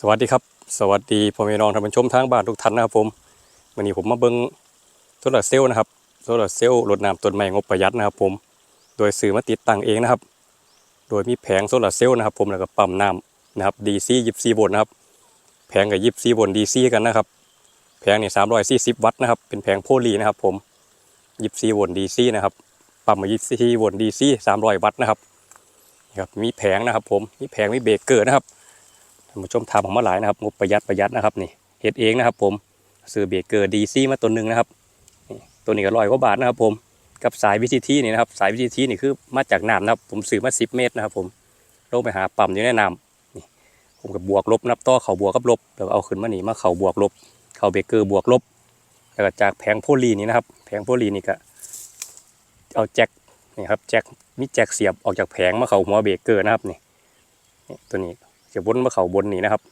สวัสดีครับ สวัสดีพ่อแม่น้องท่านผู้ชมทางบ้านทุกท่านนะครับผมวันนี้ผมมาเบิ้งโซลาร์เซลล์นะครับโซลาร์เซลล์รดน้ำต้นไม้งบประหยัดนะครับผม โดยซื้อมาติดตั้งเองนะครับ โดยมีแผงโซลาร์เซลล์นะครับ ผมแล้วก็ปั๊มน้ำนะครับ DC 24โวลต์นะครับ แผงกับ24โวลต์ DC กันนะครับ แผงนี่340วัตต์นะครับ เป็นแผงโพลีนะครับ ผม24โวลต์ DC นะครับ ปั๊มมา24โวลต์ DC 300วัตต์นะครับนะครับ มีแผงนะครับ ผม มีแผง มีเบรกเกอร์นะครับ ผู้ชมทำผมมาหลายนะครับงบประหยัดประหยัดนะครับนี่เฮ็ดเองนะครับ ผมซื้อเบเกอร์ดีซีมาตัวหนึ่งนะครับตัวนี้ก็ร้อยกว่าบาทนะครับผมกับสายวิธีที่นี่นะครับ สายวิธีที่นี่คือมาจากน้ำนะครับ ผมซื้อมา10เมตรนะครับ ผมลงไปหาปั๊มอยู่ในน้ำนี่ผมกับบวกลบนับต่อเข่าบวกกับลบแล้วเอาขึ้นมานี่มาเข่าบวกลบ เข่าเบเกอร์บวกลบแล้วก็จากแผงโพลีนี่นะครับ แผงโพลีนี่ก็เอาแจ็คนี่ครับแจ็คมีแจ็คเสียบออกจากแผงมาเข่าหัวเบเกอร์นะครับนี่ตัวนี้ จะบนมาเข่าบนนี่นะครับ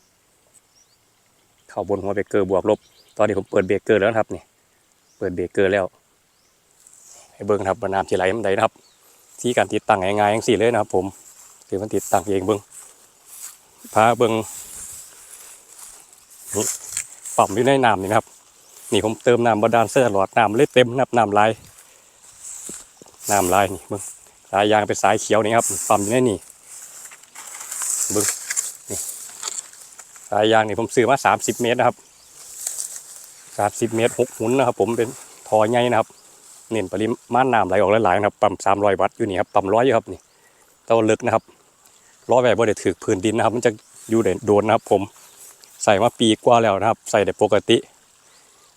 เข่าบนหัวเบรกเกอร์บวกลบ ตอนนี้ผมเปิดเบรกเกอร์แล้วครับนี่ เปิดเบรกเกอร์แล้ว ให้เบิ้งนะครับว่าน้ำที่ไหลมันไดนะครับ ที่การติดตั้งง่ายๆอย่างสี่เลยนะครับ ผมคือมันติดตั้งเองเบิ้งพาเบิ้งนี่ปั๊มอยู่ในน้ำนี่นะครับ นี่ผมเติมน้ำบาดาลเสื้อหลอดน้ำเลยเต็มนับน้ำลายน้ำลายนี่เบิ้งสายยางเป็นสายเขียวนี่ครับปั๊มอยู่ในนี่เบิ้งายยางนี่ผมซื้อมาสามสิบเมตรนะครับสามสิบเมตรหกหุนนะครับ ผมเป็นทอใหญ่นะครับเน้นปริมาณน้ำไหลออกหลายๆนะครับปั๊มสามร้อยวัตต์อยู่นี่ครับปั๊มร้อยอยู่ครับนี่เต้าลึกนะครับร้อยแบบบ่ได้ถือพื้นดินนะครับ มันจะอยู่ได้โดนนะครับ ผมใส่มาปีกว่าแล้วนะครับ ใส่ได้ปกติ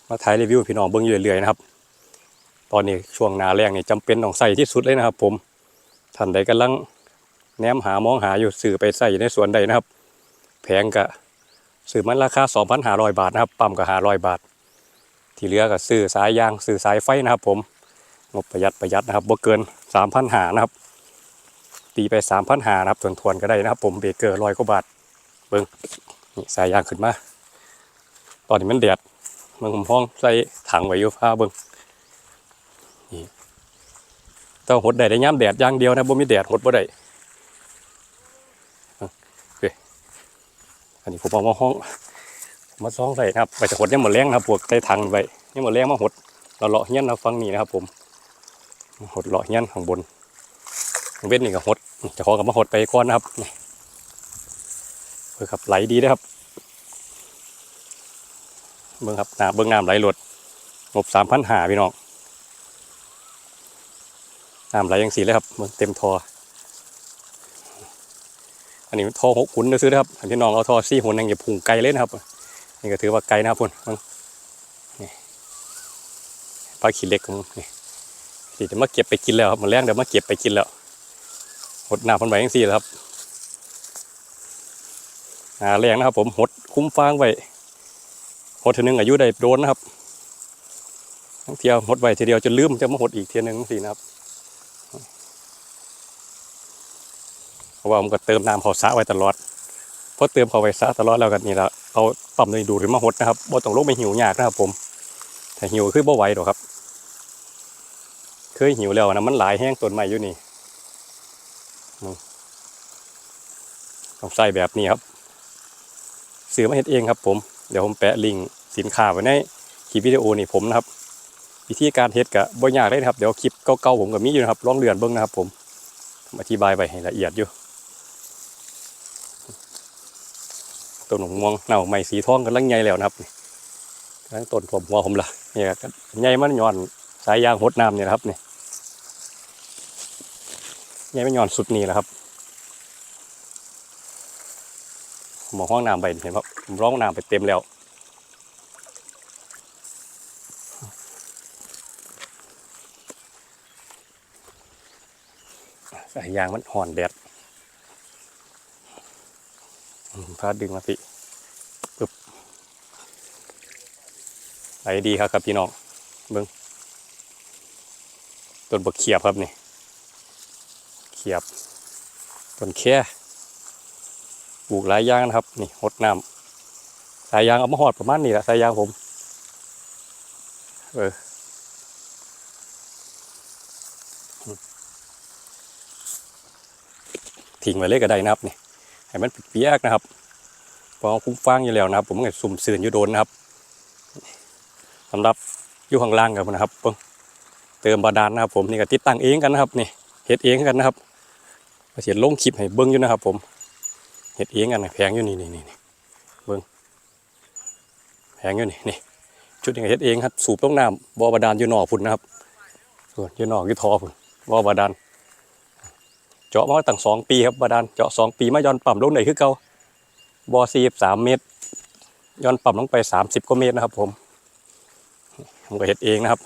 มาถ่ายรีวิวพี่น้องเบิ้งอยู่เรื่อยๆนะครับ ตอนนี้ช่วงนาแรงนี่จำเป็นต้องใส่ที่สุดเลยนะครับ ผมท่านใดกำลังแนมหามองหาอยู่สื่อไปใส่ในสวนใดนะครับ แพงกะ สื่อมันราคา 2,500 บาทนะครับ ปั๊มก็500 บาท ที่เหลือก็ซื้อสายยางซื้อสายไฟนะครับ ผมงบประหยัดประหยัดนะครับบ่เกิน 3,500นะครับ ตีไป 3,500นะครับทวนๆก็ได้นะครับ ผมเบรกเกอร์ร้อยกว่าบาทเบิ้งนี่สายยางขึ้นมา ตอนนี้มันแดดมันผมพ้องใส่ถังไว้อยู่ฟ้าเบิ้งนี่ต้องหดได้ได้ย้ำแดดอย่างเดียวนะบ่มีแดดหดบ่ได้ อันนี้ผมเอามาห้อง มาซองใส่นะครับไปจะหดเนี่ยหมดแรงนะครับพวกใส่ถังไว้เนี่ยหมดแรงมาหดเราเลาะเงี้ยนนะฟังนี่นะครับ ผมหดเลาะเงี้ยนข้างบนเว้นนี่ก็หดจะขอกับมาหดไปก่อนนะครับนี่เพื่อครับไหลดีนะครับเบิ้งครับน้ำเบิ้งน้ำไหลหลดงบสามพันหาพี่น้องน้ำไหลยังสีเลยครับเบิ่งเต็มทอ อันนี้ทอหกหุนซื้อนะครับอันที่น้องเอาทอซี่หุนยังอย่าพุงไกลเลยนะครับนี่ก็ถือว่าไกลนะครับพุ่นมึงนี่ปลาขี้เล็กของนี่ที่จะมาเก็บไปกินแล้วครับมันแรงเดี๋ยวมาเก็บไปกินแล้วหดหน้าพันใบยังสี่แล้วครับหาแรงนะครับ ผมหดคุ้มฟางไว้หดทีนึงอายุได้โดนนะครับทั้งเที่ยวหดไว้ทีเดียวจนลืมจะมาหดอีกเทียหนึงสี่นะครับ เพ ราะว่าผมก็เติมน้ำเขาสระไว้ตลอดเพราะเติมเขาไว้สระตลอดแล้วกันนี่ละเอาปั๊มนี่ดูดหรือมาหดนะครับบ่ต้องลงไปหิวยากนะครับ ผมแต่หิวคือบ่ไหวหรอกครับ เคยหิวแล้วนะมันหลายแห้งต้นไม้อยู่นี่มต้องใส่แบบนี้ครับซื้อมาเฮ็ดเองครับ ผมเดี๋ยวผมแปะลิงก์สินค้าไว้ในคลิปวิดีโอนี่ผมนะครับวิธีการเฮ็ดกะบ่ยากเลยนะครับ เดี๋ยวคลิปเก่าๆผมก็มีอยู่นะครับลองเลื่อนเบิ่งนะครับผมผมอธิบายไปให้ละเอียดอยู่ ต้นหมม่วงเน่าใหม่สีทองกำลังใหญ่แล้วนะครับนี่กำลังต้นผมหัวผมละเนี่ยใหญ่มันย้อนสายยางหดน้ำเนี่ยนะครับนี่ใหญ่มันย้อนสุดนี่แหละครับหมอห้องน้ำไปเห็นว่าผมร้องน้ำไปเต็มแล้วสายยางมันห่อนแดด อืมพาดึงมาสิปึ๊บไหลดีครับครับพี่น้องเบิ้งต้นบกเขียบครับนี่ เขียบต้นแค่ปลูกหลายอย่างนะครับ นี่หดน้ำสายยางเอามาหอดประมาณนี้แหละสายยางผม เออทิ้งไว้เลยก็ได้นะครับนี่ให้มันเปียกนะครับ เพราะคุ้มฟังอยู่แล้วนะครับ ผมก็สุ่มสื่นอยู่โดนนะครับสำหรับอยู่ข้างล่างกันนะครับเพิ่งเติมบาดาลนะครับ ผมนี่ก็ติดตั้งเองกันนะครับนี่เฮ็ดเองกันนะครับก็เสียลงคลิปให้เบิ้งอยู่นะครับ ผมเฮ็ดเองกันแพงอยู่นี่นี่นี่เบิ้งแพงอยู่นี่นี่ชุดนี้ก็เฮ็ดเองครับ สูบลงน้ำบ่อบาดาลอยู่นอกพุ่นนะครับ ส่วนอยู่นอกอยู่ทอพุ่นบ่อบาดาลเจาะมาตั้งสองปีครับบาดาลเจาะสองปีมาย้อนปั๊มลงไหนคือเก่า บ่อสี่สามเมตร ย้อนปั๊มลงไปสามสิบกว่าเมตรนะครับ ผมผมก็เฮ็ดเองนะครับ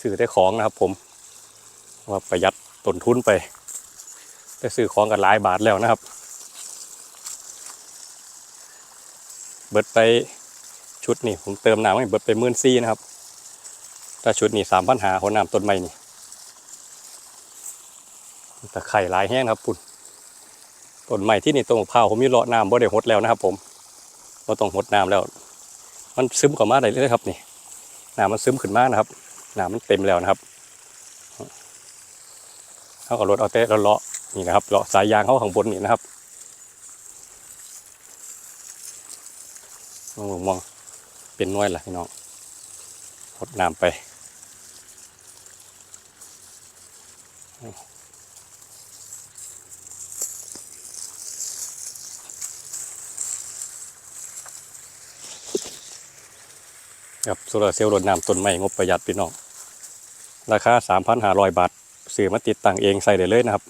ซื้อได้ของนะครับผมว่าประหยัดต้นทุนไปได้ซื้อของกันหลายบาทแล้วนะครับ เบิดไปชุดนี่ผมเติมน้ำให้เบิดไปมื่นซี่นะครับถ้าชุดนี่สามพันหาหัวน้ำต้นไม้นี่แต่ไข่หลายแห้งครับปุ่น ต้นไม้ที่นี่ต้นมะพร้าวผมมีเลาะน้ำบ่ได้หดแล้วนะครับ ผมเราต้องหดน้ำแล้ว มันซึมเข้ามาได้เลยครับนี่น้ำมันซึมขึ้นมานะครับน้ำมันเต็มแล้วนะครับเขาก็รถเอาเตะเราเลาะนี่นะครับเลาะสายยางเขาข้างบนนี่นะครับมองมองเป็นน้อยล่ะพี่น้องหดน้ำไป ครับโซลาร์เซลล์รดน้ำต้นไม้งบประหยัดพี่น้อง ราคา 3,500 บาทซื้อมาติดตั้งเองใส่ได้เลยนะครับ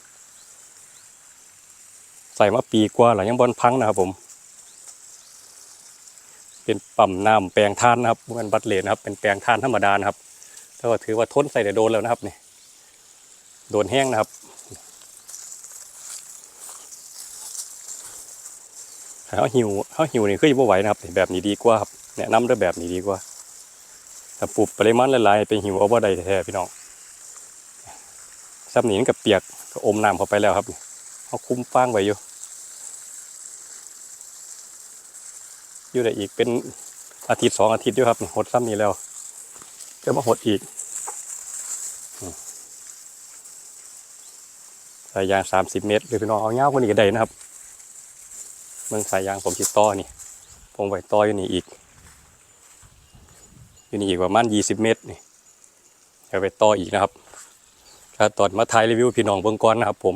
ใส่มาปีกว่าหลังยังบอลพังนะครับผม เป็นปั๊มน้ำแปลงท่านนะครับบ่แมันบัตรเลนนะครับ เป็นแปลงท่านธรรมดานะครับแต่ว่าถือว่าทนใส่ได้โดนแล้วนะครับนี่โดนแห้งนะครับเขาหิวเขาหิวนี่คือจะไม่ไหวนะครับ แบบนี้ดีกว่าครับแนะนำด้วยแบบนี้ดีกว่า ถ้าปลูกปริมาณหลายๆไปหิวเอาบ่ได้แท้ๆพี่น้องซับหนีนกับเปียกก็อมน้ำเข้าไปแล้วครับเขาคุ้มฟางไว้อยู่ อยู่ได้อีกเป็นอาทิตย์สองอาทิตย์อยู่ครับหดซ้ำนี้แล้วจะมาหดอีกสายยางสามสิบเมตรหรือพี่น้องเอาเงาวกว่านี้ก็ได้นะครับเมืองสายยางผมจิตต่อนี่ผมไว้ต่ออยู่นี่อีก อยู่นี่อีกประมาณยี่สิบเมตรนี่จะไปต่ออีกนะครับถ้าตอนมาถ่ายรีวิวพี่น้องเบื้องก่อนนะครับ ผม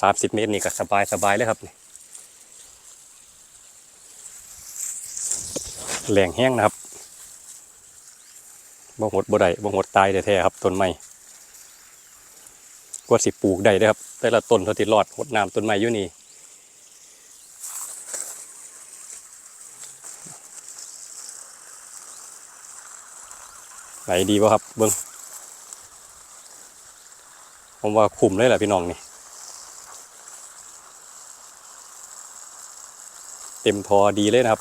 สามสิบเมตรนี่ก็สบายสบายเลยครับนี่แหล่งแห้งนะครับบ่หดบ่ได้บ่หดตายแท้ๆครับต้นไม้กว่าสิปลูกได้เด้อครับ แต่ละต้นเท่าที่รอดหดน้ำต้นไม้อยู่นี่ ไหลดีป่ะครับเบิ้งผมว่าคุ้มเลยแหละพี่น้องนี่ เต็มทอดีเลยนะครับ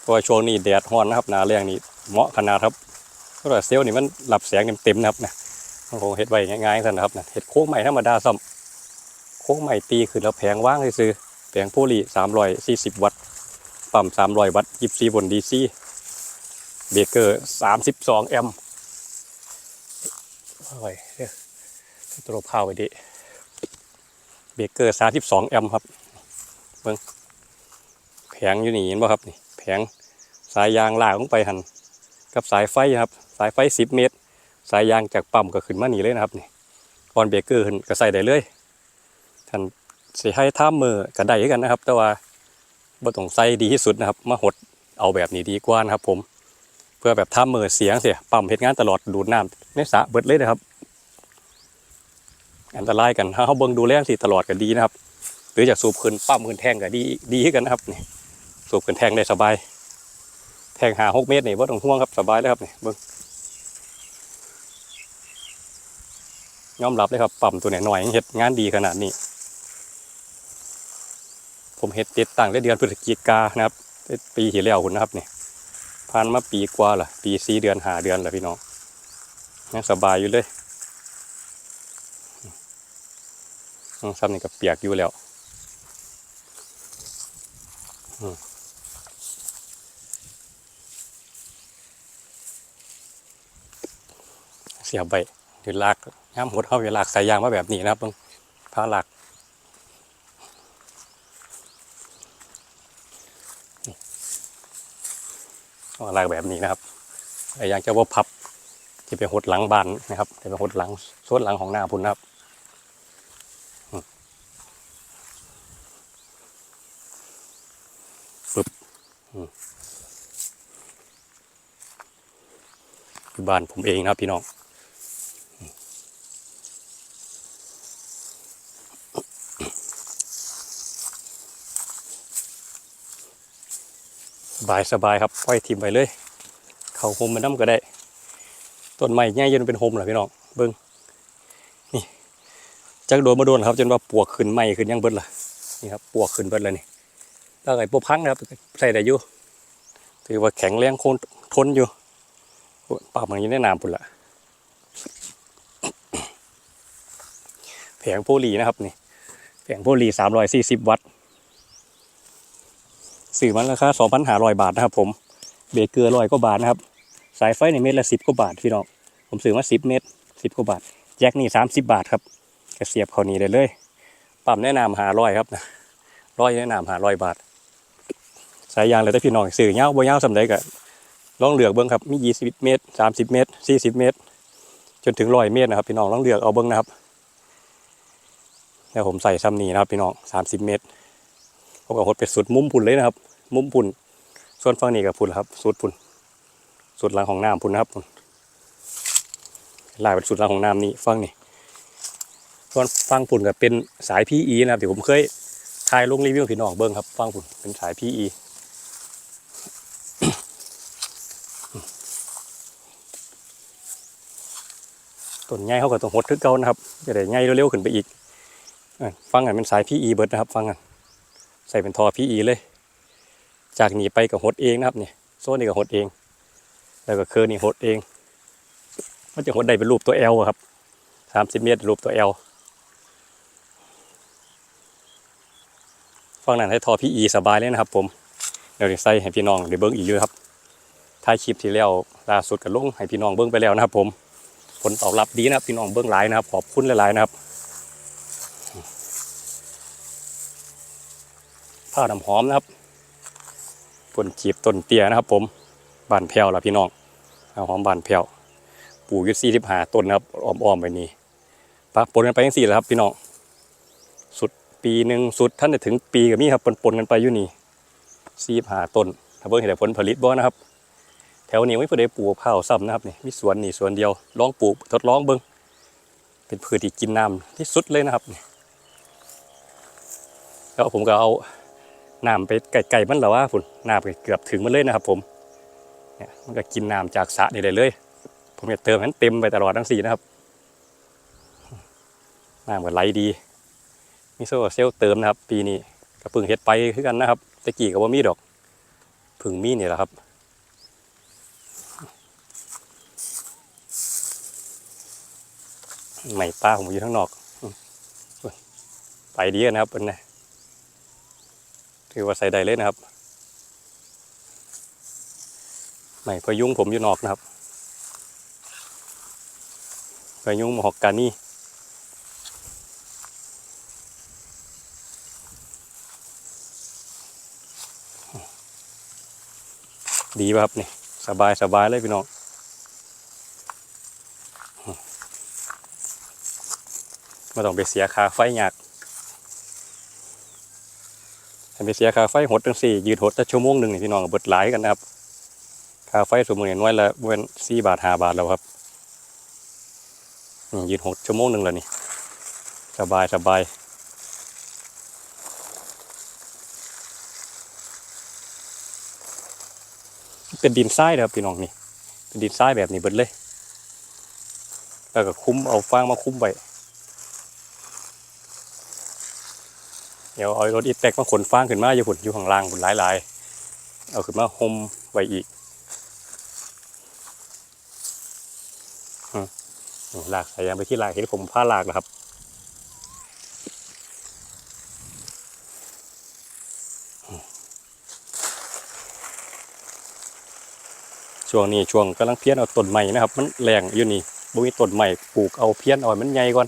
เพราะว่าช่วงนี้แดดร้อนนะครับนาแรงนี่เหมาะขนาดครับเพราะว่าเซลล์นี่มันหลับแสงเต็มๆนะครับนะมันคงเฮ็ดไว้ง่ายๆท่านนะครับนะเฮ็ดโค้งใหม่ธรรมดาซ้ำโค้งใหม่ตีขึ้นแล้วแผงว่างซื้อแผงโพลีสามร้อยสี่สิบวัตต์ปั๊มสามร้อยวัตต์ยิบซีบนดีซี เบเกอร์สามสิบสองแอมป์โอ้ยตัวพาวไปดิเบเกอร์สามสิบสองแอมป์ครับแผงอยู่นี่เห็นป่ะครับนี่แผงสายยางลากลงไปหันกับสายไฟครับ สายไฟสิบเมตร สายยางจากปั๊มก็ขึ้นมานี่เลยนะครับนี่ออนเบรกเกอร์ขึ้นก็ใส่ได้เลยท่านสิให้ท่ามือก็ได้กันนะครับ แต่ว่าบ่ต้องใส่ดีที่สุดนะครับ มาหดเอาแบบนี้ดีกว่านะครับผม เพื่อแบบท่ามมือเสียงเสียปั๊มเฮ็ดงานตลอดดูดน้ำในสระเบิดเลยนะครับ อันตรายกันถ้าเขาเบิ่งดูแลสิตลอดก็ดีนะครับ หรือจากสูบขึ้นปั๊มขึ้นแทงก็ดีดีขึ้นกันนะครับนี่สูบขึ้นแทงได้สบาย แทงหาหกเมตรนี่ว่าต้องห่วงครับสบายเลยครับนี่เบิ้งยอมรับเลยครับปั๊มตัวไหนหน่อยเฮ็ดงานดีขนาดนี้ผมเฮ็ดติดตั้งได้เดือนพฤศจิกานะครับ ปีที่แล้วคุณนะครับนี่ ผ่านมาปีกว่าละปีสี่เดือนหาเดือนล้วพี่น้องยังสบายอยู่เลยน้องซ้ำนี่ก็เปียกอยู่แล้วเสียบใบหรือลากย้ำหดเข้าเวลากสายยางมาแบบนี้นะครับเบิ่งพาลาก อะไรแบบนี้นะครับไอ้ยางจะว่าพับที่เป็นหดหลังบานนะครับที่เป็นหดหลังส่วนหลังของหน้าพุ่นนะครับปึ๊บคือบ้านผมเองนะครับพี่น้อง บายสบายครับปล่อยทิมไปเลย เขาโฮมมันน้ำก็ได้ต้นไม้ใหญ่จนเป็นโฮมเหรอพี่น้องเบิ้งนี่จักโดนมาโดนครับ จนว่าปวกขึ้นไหมขึ้นยังเบิดล่ะนี่ครับปวกขึ้นเบิดเลยนี่แล้วไอ้พวกพังนะครับใส่ได้อยู่ถือว่าแข็งแรงโคนทนอยู่ปากมันยังได้น้ำปุ่นละแผงโพลีนะครับนี่แผงโพลีสามร้อยสี่สิบวัตต์ สื่อมันราคา2,500บาทนะครับผมเบรกเกลือร้อยกว่าบาทนะครับ สายไฟในเม็ดละ10กว่าบาทพี่น้องผมซื้อมา10เมตร10กว่าบาทแจ็คนี่30บาทครับกระเสียบเขานี้ได้เลยปั๊มแนะนำหาร้อยครับนะร้อยแนะนำหาร้อยบาท สายยางเลยแต่พี่น้องสื่อเงาบ่เงาสำเร็จก็ลองเลือกเบิ้งครับมี20เมตร30เมตร40เมตร จนถึงร้อยเมตรนะครับพี่น้องลองเลือกเอาเบิ้งนะครับแล้วผมใส่ซ้ำนี้นะครับพี่น้อง30เมตร ผมก็หดไปสุดมุมพุ่นเลยนะครับ มุมพุ่นส่วนฝั่งนี้กับพุ่นครับ สุดพุ่นสุดหลังของน้ำพุ่นนะครับพุ่นลายเป็นสุดหลังของน้ำนี่ฝั่งนี้ส่วนฝั่งพุ่นก็เป็นสาย PE นะครับที่ผมเคยถ่ายลงรีวิวพี่น้องเบิ้งครับฝั่งพุ่นเป็นสาย PE ต้นใหญ่เขาก็ต้องหดขึ้นเก่านะครับจะได้ใหญ่เร็วๆขึ้นไปอีกฟังกันเป็นสาย PE เบิดนะครับ ฟังกัน ใส่เป็นทอ PE เลย จากหนีไปกับหดเองนะครับเนี่ยโซ่นี่กับหดเอง แล้วก็เคอร์นี่หดเอง มันจะหดได้เป็นรูปตัว L อะครับสามสิบเมตรรูปตัว L ฟังนั้นให้ทอ PE สบายเลยนะครับ ผมเดี๋ยวจะใส่ให้พี่น้องเดี๋ยวเบิ้งอีกเยอะครับท้ายคลิปที่แล้วล่าสุดกับลุงให้พี่น้องเบิ้งไปแล้วนะครับ ผมผลตอบรับดีนะครับพี่น้องเบิ้งหลายนะครับขอบคุณหลายๆนะครับ ผ้าน้ำหอมนะครับผลจีบต้นเตี้ยนะครับ ผมบานแพ้วละพี่น้องเอาหอมบานแพ้วปลูกยู่สี่สิบห้าต้นนะครับอ้อมๆไปนี่ปะปนกันไปยังสี่แหละครับ พี่น้องสุดปีหนึ่งสุดท่านจะถึงปีกับมีครับปนๆกันไปอยู่นี่สี่สิบห้าต้นถ้าเบิ่งเห็นผลผลิตบ่นะครับ แถวนี้ไม่พอได้ปลูกข้าวซ้ำนะครับนี่มีสวนนี่สวนเดียวลองปลูกทดลองเบิ่งเป็นพืชที่กินน้ำที่สุดเลยนะครับนี่แล้วผมก็เอา น้ำไปไก่ๆมันแล้วว่าฝุ่นน้ำเกือบถึงมันเลยนะครับ ผมเนี่ยมันก็กินน้ำจากสระนี่ได้เลย ผมจะเติมให้มันเต็มไปตลอดทั้งสี่นะครับน้ำก็ไหลดีมีโซลาร์เซลล์เติมนะครับ ปีนี้ก็เพึ่งเฮ็ดไปคือกันนะครับตะกี้ก็ว่ามีดอกพึ่งมีนี่แหละครับใหม่ป้าผมอยู่ข้างนอก ไปดีกันนะครับเป็นไง ถือว่าใส่ได้เลยนะครับไม่พยุงผมอยู่นอกนะครับพยุงมหอกกานี่ดีป่ะครับนี่สบายสบายเลยพี่น้องไม่ต้องไปเสียค่าไฟยาก ถ้า ไปเสียค่าไฟหดจังสี่ยืดหดจะชั่วโมงหนึ่งนี่พี่น้องเบิดหลายกันนะครับค่าไฟสมมติน้อยละเว้นสี่บาทห้าบาทแล้วครับยืดหดชั่วโมงหนึ่งแล้วนี่ สบายสบายเป็นดินทรายนะครับพี่น้องนี่เป็นดินทรายแบบนี้เบิดเลย แล้วก็คุ้มเอาฟางมาคุ้มไว้ ดี๋ยวเอารถอีแตกมาขนฟางขึ้นมาอยู่ผุนอยู่ข้างล่างผุนหลายๆ เอาขึ้นมาห่มไว้อีกอืมนี่ลากสายยางไปที่ลากเห็นผมผ้าลากนะครับช่วงนี้ช่วงกำลังเพี้ยนเอาต้นใหม่นะครับ มันแรงอยู่นี่บ่มีต้นใหม่ปลูกเอาเพี้ยนเอามันใหญ่ก่อน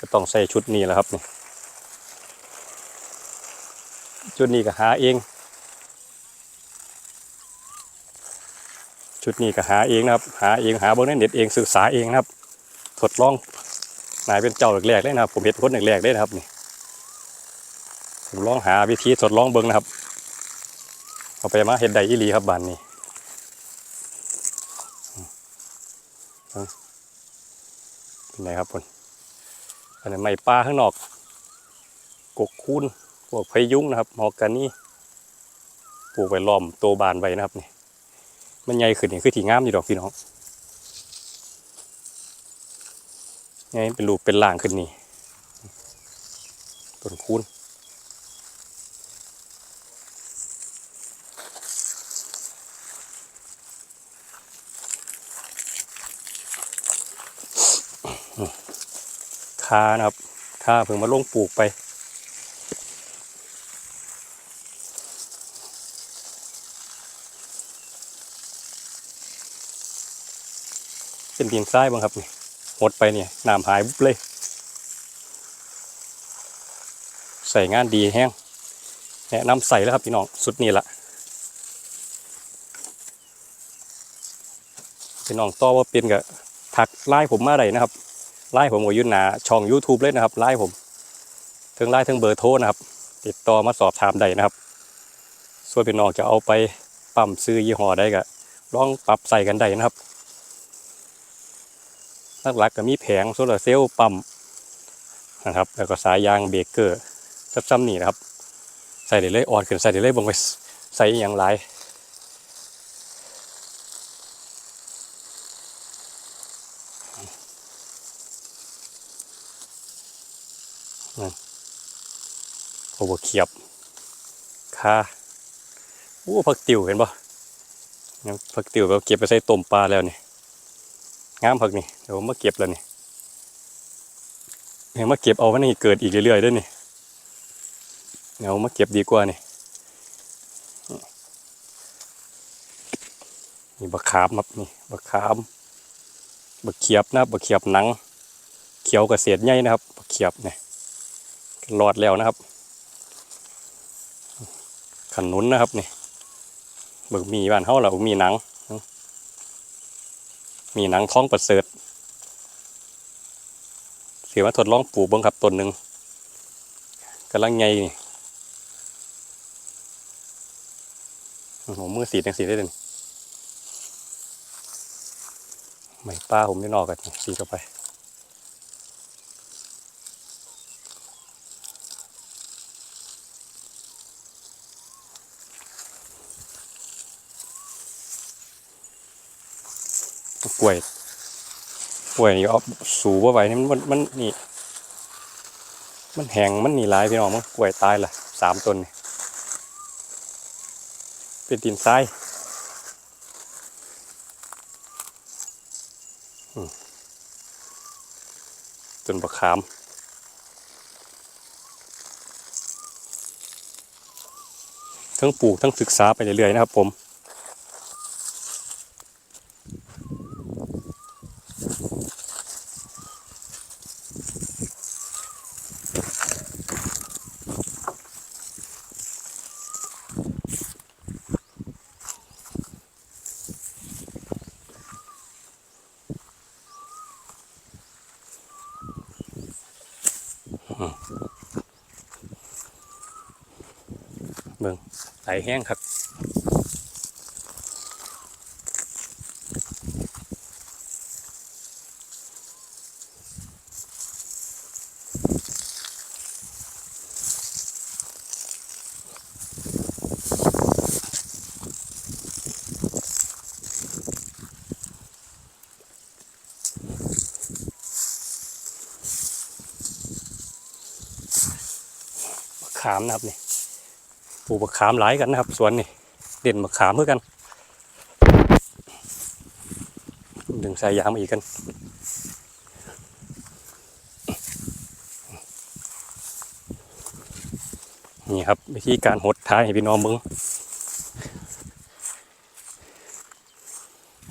ก็ต้องใส่ชุดนี้แหละครับนี่ จุดนี้ก็หาเอง ชุดนี้ก็หาเองนะครับ หาเองหาเบนในเน็ตเองศึกษาเองนะครับ ทดลองนายเป็นเจ้าแรกๆเลยนะครับ ผมเห็นคนแรกๆเลยนะครับนี่ผมลองหาวิธีทดลองเบิ้งนะครับ เอาไปมาเห็ดใดอีหลีครับบานนี้เป็นไงครับคนอันนี้ไม้ป่าข้างนอกกกคูน วกพยุงนะครับหอกกันนี่ปลูกไว้ล้อมโตบานไว้นะครับนี่มันใหญ่ขึ้นนี่คือที่งามอยู่ดอกพี่น้องไงเป็นรูปเป็นล่างขึ้นนี่ต้นคูนคานะครับคาเพิ่งมาลงปลูกไป เป็นดินทรายบ้างครับนี่หมดไปเนี่ยน้ำหายบุ๊บเลย ใส่งานดีแห้งแนะนำใส่แล้วครับพี่น้องสุดนี้ละพี่น้องต่อว่าเป็นกับทักไล่ผมมาได้นะครับไล่ผมก็อยุ่หนาช่อง YouTube เลยนะครับไล่ผมทั้งไล่ทั้งเบอร์โทรนะครับ ติดต่อมาสอบถามได้นะครับส่วนพี่น้องจะเอาไปปั๊มซื้อยี่ห้อได้ก็ลองปรับใส่กันได้นะครับ หลักๆก็มีแผงโซลาร์เซลล์ปั๊มนะครับ แล้วก็สายยางเบรกเกอร์ซ้ำๆนี่นะครับ ใส่ได้เลยออนขึ้นใส่ได้เลยบงไปใส่อย่างไรโอ้โหเขียบคาโอ้ผักติวเห็นปะผักติวเราเก็บไปใส่ต้มปลาแล้วนี่ งามผักนี่เดี๋ยวมาเก็บแล้วนี่เดี๋ยวมาเก็บเอาวันนี้เกิดอีกเรื่อยๆด้วยนี่เดี๋ยวมาเก็บดีกว่านี่นี่บักขามครับนี่บักขามบักเขียบนะบักเขียบหนัง เขียวกับเศษใหญ่นะครับบักเขียบเนี่ยรอดแล้วนะครับ ขนุนนะครับนี่บักมีบ้านเฮาเรามีหนัง มีหนังท้องประเสริฐเสียมาทดลองปลูกเบ้างครับต้นหนึ่งกำลังไงนี่โอ้โหมือสีแดงสีได้เลยไม่ป้าผมไม่นอกกันสีเข้าไป กล้วยกล้วยนี่เอาสูบไว้นี่มันมันนี่ มันแห้งมันนี่หลายพี่น้องมันกล้วยตายละสามต้นนี่เป็นดินทรายอืมต้นบะขามทั้งปลูกทั้งศึกษาไปเรื่อยๆนะครับผม แห้งครับขามนะครับนี่ ปลูกมะขามหลายกันนะครับ สวนนี่เด่นมะขามเพื่อกัน ดึงสายยางมาอีกกันนี่ครับวิธีการหดท้ายให้พี่น้องมึง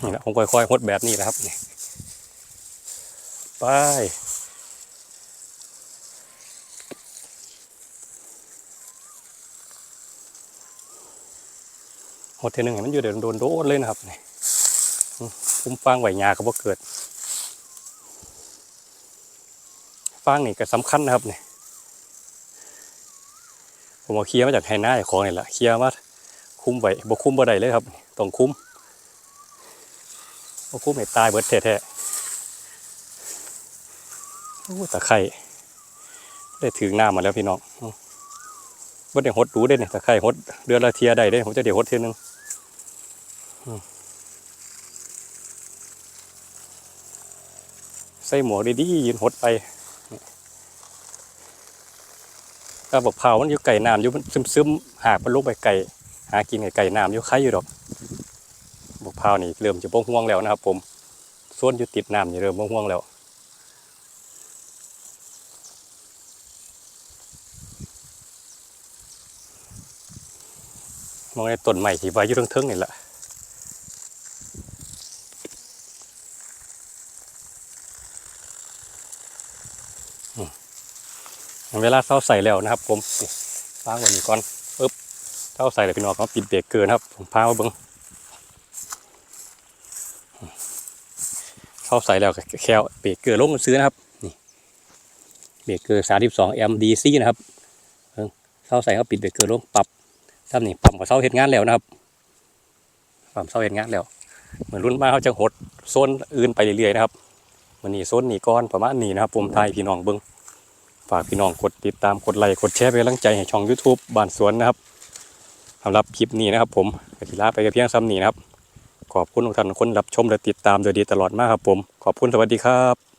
นี่นะผมค่อยๆหดแบบนี้นะครับนี่ไป หดเทนึงให้มันอยู่เดี๋ยวโดนโดนเลยนะครับนี่คุ้มฟางไหวยาก็บ่เกิดฟางนี่ก็สำคัญนะครับเนี่ยผมเอาเคลียร์มาจากไฮน่าจากของนี่แหละเคลียร์มาคุ้มไว้บ่คุ้มบ่ได้เลยครับต้องคุ้มบ่คุ้มให้ตายเบิดแท้ๆโอ้ตะไคร่ได้ถึงหน้ำมาแล้วพี่น้องบ่ได้หดดูได้เนี่ยตะไคร่หดเดือนละเทียได้เด้ผมจะเดี๋ยวหดเทียนึงอืมใส่หมวกดีๆยืนหดไปก็บอกเผามันอยู่ไก่น้ำอยู่มันซึมๆหากมันลุกไปไก่หากินไก่ไก่น้ำอยู่ใครอยู่ดอกบอกเผานี่เริ่มจะบ่ห่วงแล้วนะครับ ผมส่วนอยู่ติดน้ำนี่เริ่มบ่ห่วงแล้วมองในต้นใหม่ที่ไว้อยู่เทิงๆนี่แหละ เวลาเท้าใส่แล้วนะครับ ผมนี่วางไว้นี่ก่อนปึ๊บเท้าใส่แล้วพี่น้องเขาปิดเบรกเกอร์นะครับ ผมพามาเบิ้งเท้าใส่แล้วก็แค่เอาเบรกเกอร์ลงซื้อนะครับนี่เบรกเกอร์สามสิบสองแอมดีซีนะครับเบิ่งเท้าใส่เขาปิดเบรกเกอร์ลงปรับถ้านี่ปรับกับเท้าเห็ดงานแล้วนะครับปรับเท้าเห็ดงานแล้ว เหมือนรุ่นมาเขาจะหดโซนอื่นไปเรื่อยๆนะครับวันนี้โซนนี้ก้อนประมาณนี้นะครับผมไทยพี่น้องเบิ้ง ฝากพี่น้องกดติดตามกดไลค์กดแชร์เป็นกำลังใจให้ช่อง YouTube บ้านสวนนะครับสำหรับคลิปนี้นะครับ ผมกติลาไปกับเพียงซ้ำนี้นะครับ ขอบคุณทุกท่านคนรับชมและติดตามโดยดีตลอดมากครับผม ขอบคุณสวัสดีครับ